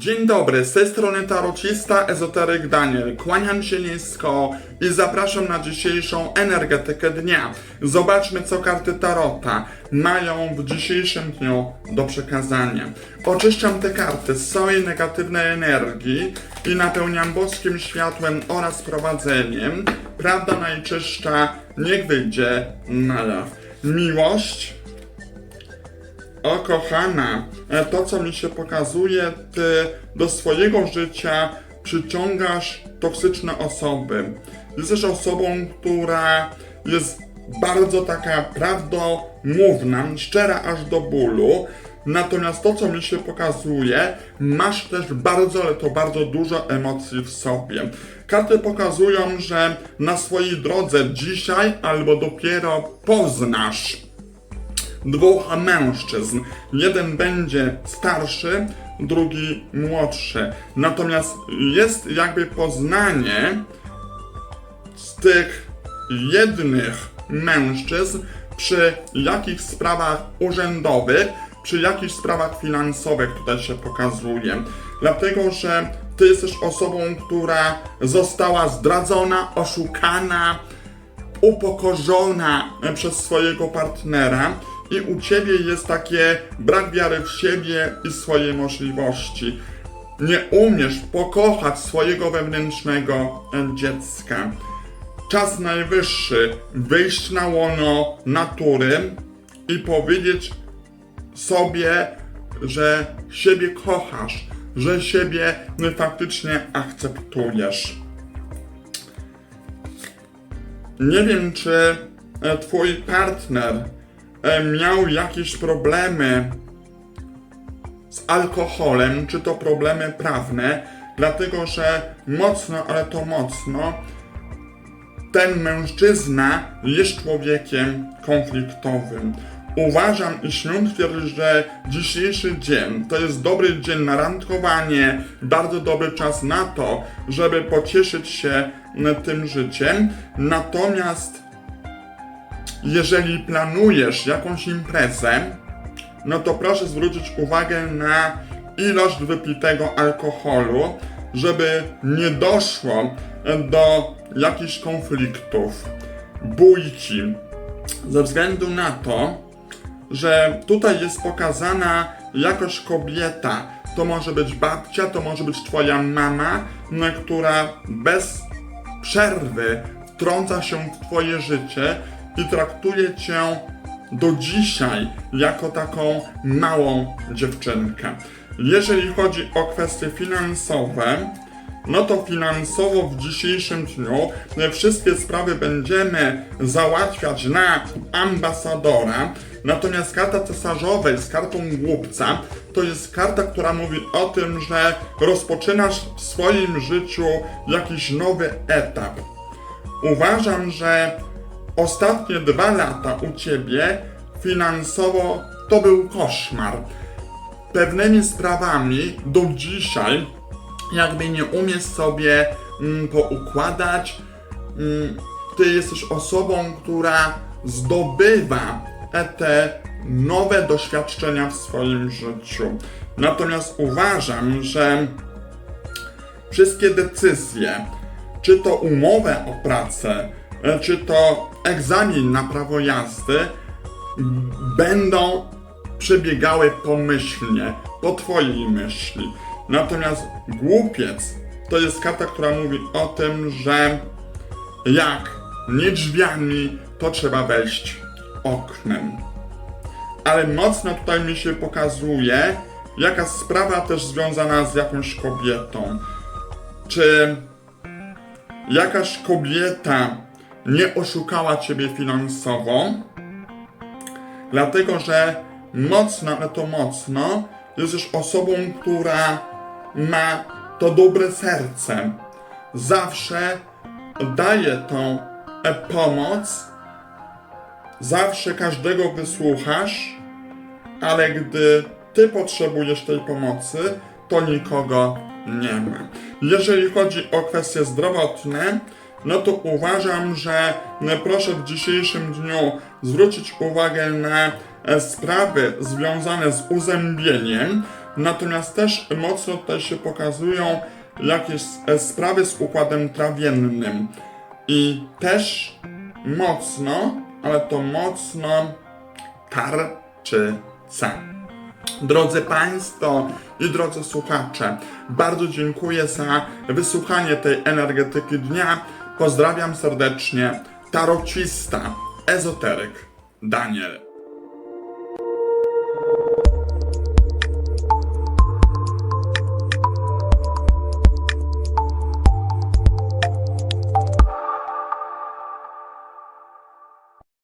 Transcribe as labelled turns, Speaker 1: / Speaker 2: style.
Speaker 1: Dzień dobry, z tej strony tarocista ezoteryk Daniel. Kłaniam się nisko i zapraszam na dzisiejszą energetykę dnia. Zobaczmy, co karty tarota mają w dzisiejszym dniu do przekazania. Oczyszczam te karty z całej negatywnej energii i napełniam boskim światłem oraz prowadzeniem. Prawda najczystsza niech wyjdzie na jaw. Miłość o kochana, to co mi się pokazuje, ty do swojego życia przyciągasz toksyczne osoby. Jesteś osobą, która jest bardzo taka prawdomówna, szczera aż do bólu. Natomiast to, co mi się pokazuje, masz też bardzo, ale to bardzo dużo emocji w sobie. Karty pokazują, że na swojej drodze dzisiaj albo dopiero poznasz dwóch mężczyzn. Jeden będzie starszy, drugi młodszy. Natomiast jest jakby poznanie z tych jednych mężczyzn przy jakichś sprawach urzędowych, przy jakichś sprawach finansowych tutaj się pokazuje. Dlatego, że ty jesteś osobą, która została zdradzona, oszukana, upokorzona przez swojego partnera i u ciebie jest takie brak wiary w siebie i swoje możliwości. Nie umiesz pokochać swojego wewnętrznego dziecka. Czas najwyższy wyjść na łono natury i powiedzieć sobie, że siebie kochasz, że siebie faktycznie akceptujesz. Nie wiem, czy e, twój partner miał jakieś problemy z alkoholem, czy to problemy prawne, dlatego że mocno, ale to mocno, ten mężczyzna jest człowiekiem konfliktowym. Uważam i śmiem twierdzić, że dzisiejszy dzień to jest dobry dzień na randkowanie, bardzo dobry czas na to, żeby pocieszyć się m, tym życiem. Natomiast jeżeli planujesz jakąś imprezę, no to proszę zwrócić uwagę na ilość wypitego alkoholu, żeby nie doszło do jakichś konfliktów, bójki. Ze względu na to, że tutaj jest pokazana jakoś kobieta. To może być babcia, to może być twoja mama, no, która bez przerwy wtrąca się w twoje życie i traktuje cię do dzisiaj jako taką małą dziewczynkę. Jeżeli chodzi o kwestie finansowe, no to finansowo w dzisiejszym dniu e, wszystkie sprawy będziemy załatwiać na ambasadora. Natomiast karta cesarzowej z kartą głupca to jest karta, która mówi o tym, że rozpoczynasz w swoim życiu jakiś nowy etap. Uważam, że ostatnie dwa lata u ciebie finansowo to był koszmar. Pewnymi sprawami do dzisiaj jakby nie umiesz sobie mm, poukładać. Mm, ty jesteś osobą, która zdobywa te nowe doświadczenia w swoim życiu. Natomiast uważam, że wszystkie decyzje, czy to umowę o pracę, czy to egzamin na prawo jazdy, będą przebiegały pomyślnie, po twojej myśli. Natomiast głupiec to jest karta, która mówi o tym, że jak nie drzwiami, to trzeba wejść oknem. Ale mocno tutaj mi się pokazuje jakaś sprawa też związana z jakąś kobietą. Czy jakaś kobieta nie oszukała ciebie finansowo? Dlatego, że mocno, ale to mocno, jesteś osobą, która ma to dobre serce. Zawsze daje tą e, pomoc, zawsze każdego wysłuchasz, ale gdy ty potrzebujesz tej pomocy, to nikogo nie ma. Jeżeli chodzi o kwestie zdrowotne, no to uważam, że e, proszę w dzisiejszym dniu zwrócić uwagę na e, sprawy związane z uzębieniem, Natomiast też mocno tutaj się pokazują jakieś e, sprawy z układem trawiennym. I też mocno, ale to mocno tarczyca. Drodzy Państwo i drodzy słuchacze, bardzo dziękuję za wysłuchanie tej energetyki dnia. Pozdrawiam serdecznie, tarocista, ezoteryk Daniel.